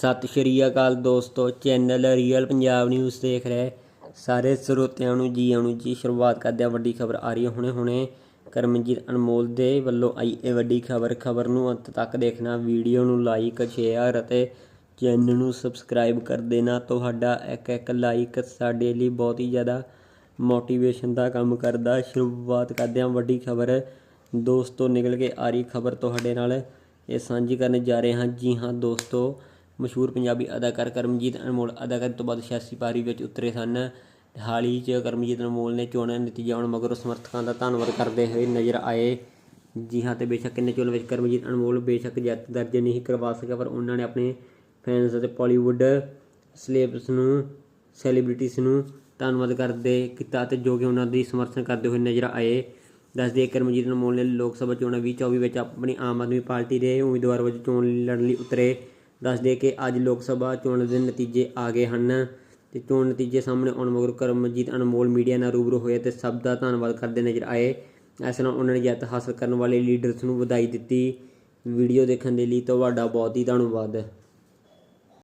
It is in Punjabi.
ਸਤਿ ਸ਼੍ਰੀ ਅਕਾਲ ਦੋਸਤੋ, ਚੈਨਲ ਰੀਅਲ ਪੰਜਾਬ ਨਿਊਜ਼ ਦੇਖ ਰਹੇ ਸਾਰੇ ਸਰੋਤਿਆਂ ਨੂੰ ਜੀ ਆਉਣ ਜੀ, ਸ਼ੁਰੂਆਤ ਕਰਦੇ ਆ ਵੱਡੀ ਖਬਰ ਆ ਰਹੀ ਹੈ ਹੁਣੇ ਹੁਣੇ। ਕਰਮਜੀਤ ਅਨਮੋਲ ਦੇ ਵੱਲੋਂ ਆਈ ਇਹ ਵੱਡੀ ਖਬਰ ਖਬਰ ਨੂੰ ਅੰਤ ਤੱਕ ਦੇਖਣਾ, ਵੀਡੀਓ ਨੂੰ ਲਾਈਕ ਸ਼ੇਅਰ ਅਤੇ ਚੈਨਲ ਨੂੰ ਸਬਸਕ੍ਰਾਈਬ ਕਰ ਦੇਣਾ। ਤੁਹਾਡਾ ਇੱਕ ਇੱਕ ਲਾਈਕ ਸਾਡੇ ਲਈ ਬਹੁਤ ਹੀ ਜ਼ਿਆਦਾ ਮੋਟੀਵੇਸ਼ਨ ਦਾ ਕੰਮ ਕਰਦਾ। ਸ਼ੁਰੂਆਤ ਕਰਦੇ ਹਾਂ ਵੱਡੀ ਖਬਰ। ਦੋਸਤੋ, ਨਿਕਲ ਕੇ ਆ ਰਹੀ ਖਬਰ ਤੁਹਾਡੇ ਨਾਲ। ਇਹ ਸਾਂਝੀ ਕਰਨ ਜਾ ਰਹੇ ਹਾਂ। ਜੀ ਹਾਂ ਦੋਸਤੋ ਮਸ਼ਹੂਰ ਪੰਜਾਬੀ ਅਦਾਕਾਰ ਕਰਮਜੀਤ ਅਨਮੋਲ ਅਦਾਕਾਰੀ ਤੋਂ ਬਾਅਦ ਸਿਆਸੀ ਪਾਰੀ ਵਿੱਚ ਉਤਰੇ ਸਨ। ਹਾਲ ਹੀ 'ਚ ਕਰਮਜੀਤ ਅਨਮੋਲ ਨੇ ਚੋਣਾਂ ਦੇ ਨਤੀਜੇ ਆਉਣ ਮਗਰੋਂ ਸਮਰਥਕਾਂ ਦਾ ਧੰਨਵਾਦ ਕਰਦੇ ਹੋਏ ਨਜ਼ਰ ਆਏ। ਜੀ ਹਾਂ, ਤੇ ਬੇਸ਼ੱਕ ਇੰਨੇ ਚੋਣਾਂ ਵਿੱਚ ਕਰਮਜੀਤ ਅਨਮੋਲ ਬੇਸ਼ੱਕ ਜਿੱਤ ਦਰਜ ਨਹੀਂ ਕਰਵਾ ਸਕਿਆ, ਪਰ ਉਹਨਾਂ ਨੇ ਆਪਣੇ ਫੈਨਸ ਅਤੇ ਬਾਲੀਵੁੱਡ ਸਲੇਬਸ ਨੂੰ, ਸੈਲੀਬ੍ਰਿਟੀਜ਼ ਨੂੰ ਧੰਨਵਾਦ ਕਰਦੇ ਕੀਤਾ ਤੇ ਜੋ ਕਿ ਉਹਨਾਂ ਦੀ ਸਮਰਥਨ ਕਰਦੇ ਹੋਏ ਨਜ਼ਰ ਆਏ। ਦੱਸਦੇ ਕਰਮਜੀਤ ਅਨਮੋਲ ਨੇ ਲੋਕ ਸਭਾ ਚੋਣਾਂ 2024 ਵਿੱਚ ਆਪਣੀ ਆਮ ਆਦਮੀ ਪਾਰਟੀ ਦੇ ਉਮੀਦਵਾਰ ਵਜੋਂ ਚੋਣ ਲੜਨ ਲਈ ਉਤਰੇ। ਦੱਸਦੇ ਕਿ ਅੱਜ ਲੋਕ ਸਭਾ ਚੋਣ ਦੇ ਨਤੀਜੇ ਆ ਗਏ ਹਨ ਤੇ ਚੋਣ ਨਤੀਜੇ ਸਾਹਮਣੇ ਆਉਣ ਮਗਰੋਂ ਕਰਮਜੀਤ ਅਨਮੋਲ ਮੀਡੀਆ ਨਾਲ ਰੂਬਰੂ ਹੋਏ ਤੇ ਸਭ ਦਾ ਧੰਨਵਾਦ ਕਰਦੇ ਨਜ਼ਰ ਆਏ। ਇਸ ਨਾਲ ਉਹਨਾਂ ਨੇ ਜਿੱਤ ਹਾਸਲ ਕਰਨ ਵਾਲੇ ਲੀਡਰਸ ਨੂੰ ਵਧਾਈ ਦਿੱਤੀ। ਵੀਡੀਓ ਦੇਖਣ ਦੇ ਲਈ ਤੁਹਾਡਾ ਬਹੁਤ ਹੀ ਧੰਨਵਾਦ।